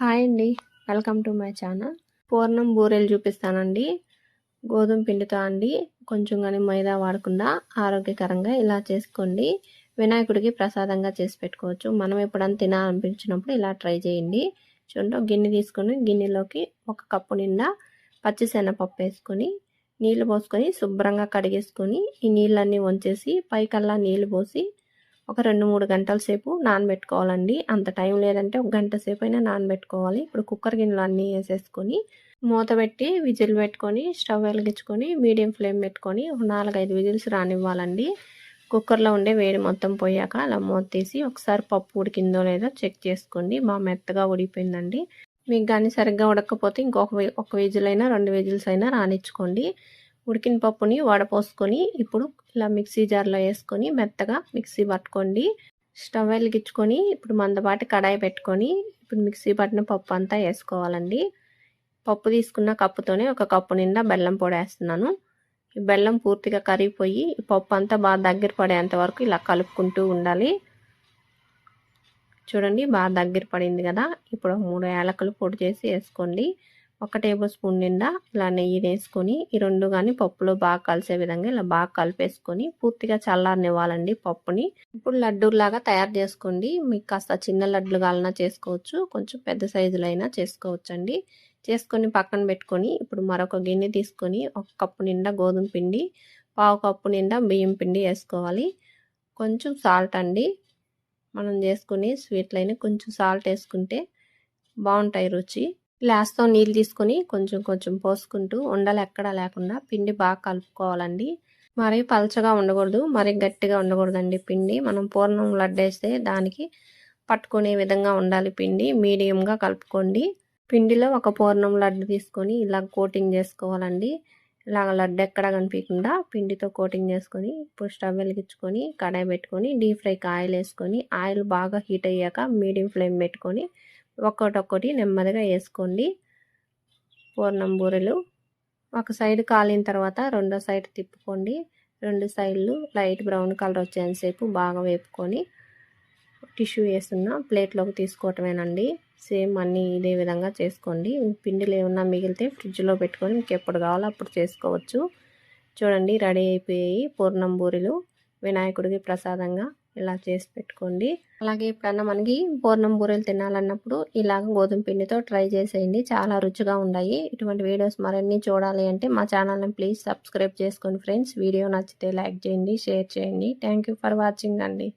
Hi అండి. Welcome to my channel. పూర్ణం బూరెలు చూపిస్తానండి. గోధుమ పిండితో అండి. కొంచెం కానీ మైదా వాడకుండా ఆరోగ్యకరంగా ఇలా చేసుకోండి. వినాయకుడికి ప్రసాదంగా చేసి పెట్టుకోవచ్చు. మనం ఎప్పుడన్నా తినాలనిపించినప్పుడు ఇలా ట్రై చేయండి. చూడండి గిన్నె తీసుకొని గిన్నెలోకి ఒక కప్పు నిండా పచ్చిశనగపప్పు వేసుకొని నీళ్ళు పోసుకొని శుభ్రంగా కడిగేసుకొని ఈ నీళ్ళన్నీ వంచేసి పైకల్లా నీళ్ళు పోసి ఒక రెండు మూడు గంటల సేపు నానబెట్టుకోవాలండి. అంత టైం లేదంటే ఒక గంట సేపు అయినా నానబెట్టుకోవాలి. ఇప్పుడు కుక్కర్ గిన్నెలు అన్నీ వేసేసుకొని మూత పెట్టి విజిల్ పెట్టుకొని స్టవ్ వెలిగించుకొని మీడియం ఫ్లేమ్ పెట్టుకొని ఒక నాలుగైదు విజిల్స్ రానివ్వాలండి. కుక్కర్లో ఉండే వేడి మొత్తం పోయాక అలా మూత తీసి ఒకసారి పప్పు ఉడికిందో లేదో చెక్ చేసుకోండి. బాగా మెత్తగా ఉడికిపోయిందండి. మీకు కానీ సరిగ్గా ఉడకపోతే ఇంకొక ఒక విజిల్ అయినా రెండు విజిల్స్ అయినా రానిచ్చుకోండి. ఉడికిన పప్పుని వడపోసుకొని ఇప్పుడు ఇలా మిక్సీ జార్లో వేసుకొని మెత్తగా మిక్సీ పట్టుకోండి. స్టవ్ వెలిగించుకొని ఇప్పుడు మందపాటి కడాయి పెట్టుకొని ఇప్పుడు మిక్సీ పట్టిన పప్పు అంతా వేసుకోవాలండి. పప్పు తీసుకున్న కప్పుతోనే ఒక కప్పు నిండా బెల్లం పొడి వేస్తున్నాను. ఈ బెల్లం పూర్తిగా కరిగిపోయి ఈ పప్పు అంతా బాగా దగ్గర పడేంత వరకు ఇలా కలుపుకుంటూ ఉండాలి. చూడండి బాగా దగ్గర పడింది కదా. ఇప్పుడు మూడు యాలకులు పొడి చేసి వేసుకోండి. ఒక టేబుల్ స్పూన్ నిండా ఇలా నెయ్యి వేసుకొని ఈ రెండు కానీ పప్పులో బాగా కలిసే విధంగా ఇలా బాగా కలిపేసుకొని పూర్తిగా చల్లారనివ్వాలండి పప్పుని. ఇప్పుడు లడ్డూలాగా తయారు చేసుకోండి. మీకు కాస్త చిన్న లడ్లు కాలనా చేసుకోవచ్చు కొంచెం పెద్ద సైజులో అయినా చేసుకోవచ్చు అండి చేసుకొని పక్కన పెట్టుకొని ఇప్పుడు మరొక గిన్నె తీసుకొని ఒక కప్పు నిండా గోధుమ పిండి పావు కప్పు నిండా బియ్యం పిండి వేసుకోవాలి. కొంచెం సాల్ట్ అండి. మనం చేసుకుని స్వీట్లైన కొంచెం సాల్ట్ వేసుకుంటే బాగుంటాయి రుచి. గ్లాస్తో నీళ్ళు తీసుకొని కొంచెం కొంచెం పోసుకుంటూ ఉండలు ఎక్కడా లేకుండా పిండి బాగా కలుపుకోవాలండి. మరీ పలచగా ఉండకూడదు మరీ గట్టిగా ఉండకూడదండి పిండి. మనం పూర్ణం లడ్డేస్తే దానికి పట్టుకునే విధంగా ఉండాలి పిండి. మీడియంగా కలుపుకోండి. పిండిలో ఒక పూర్ణం లడ్డు తీసుకొని ఇలా కోటింగ్ చేసుకోవాలండి. ఇలాగ లడ్డు ఎక్కడ కనిపించకుండా పిండితో కోటింగ్ చేసుకొని ఇప్పుడు స్టవ్ వెలిగించుకొని కడాయి పెట్టుకొని డీప్ ఫ్రైకి ఆయిల్ వేసుకొని ఆయిల్ బాగా హీట్ అయ్యాక మీడియం ఫ్లేమ్ పెట్టుకొని ఒక్కొక్కటి నెమ్మదిగా వేసుకోండి. పూర్ణం బూరెలు. ఒక సైడ్ కాలిన తర్వాత రెండో సైడ్ తిప్పుకోండి. రెండు సైడ్లు లైట్ బ్రౌన్ కలర్ వచ్చేంతసేపు బాగా వేపుకొని టిష్యూ వేస్తున్న ప్లేట్లోకి తీసుకోవటమేనండి. సేమ్ అన్నీ ఇదే విధంగా చేసుకోండి. పిండిలు ఏమన్నా మిగిలితే ఫ్రిడ్జ్లో పెట్టుకొని మీకు ఎప్పుడు కావాలో అప్పుడు చేసుకోవచ్చు. చూడండి రెడీ అయిపోయాయి పూర్ణం బూరెలు. వినాయకుడికి ప్రసాదంగా ఇలా చేసి పెట్టుకోండి. అలాగే ఎప్పుడన్నా మనకి పూర్ణం బూరెలు తినాలన్నప్పుడు ఇలాగ గోధుమ పిండితో ట్రై చేసేయండి. చాలా రుచిగా ఉన్నాయి ఇటువంటి వీడియోస్ మరిన్ని చూడాలి అంటే మా ఛానల్ని ప్లీజ్ సబ్స్క్రైబ్ చేసుకోండి ఫ్రెండ్స్. వీడియో నచ్చితే లైక్ చేయండి షేర్ చేయండి. థ్యాంక్ ఫర్ వాచింగ్ అండి.